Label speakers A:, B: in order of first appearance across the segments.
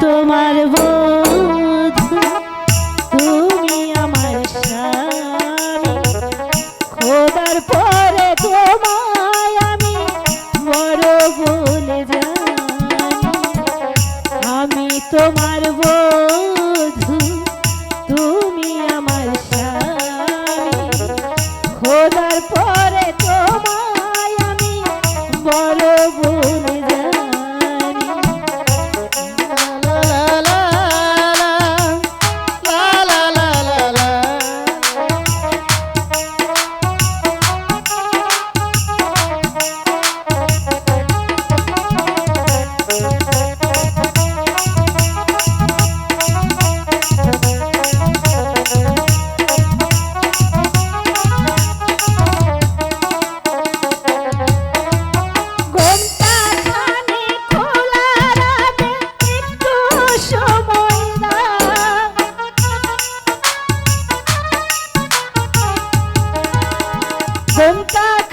A: তোমার বধু, তুমি আমার স্বামী। খোদার পরে তোমায় আমি বড় বলে জানি। আমি তোমার বধু 红包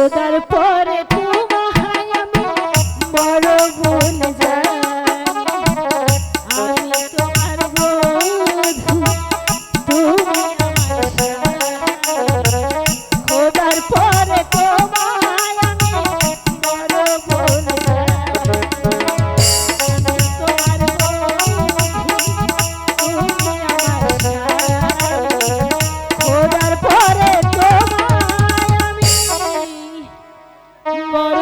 A: খোদার পরে তোমায় আমি বড় গুণ আমি তোমার বন্ধু তুমি খোদার পরে তোমায় আমি বড় গুণ Bye.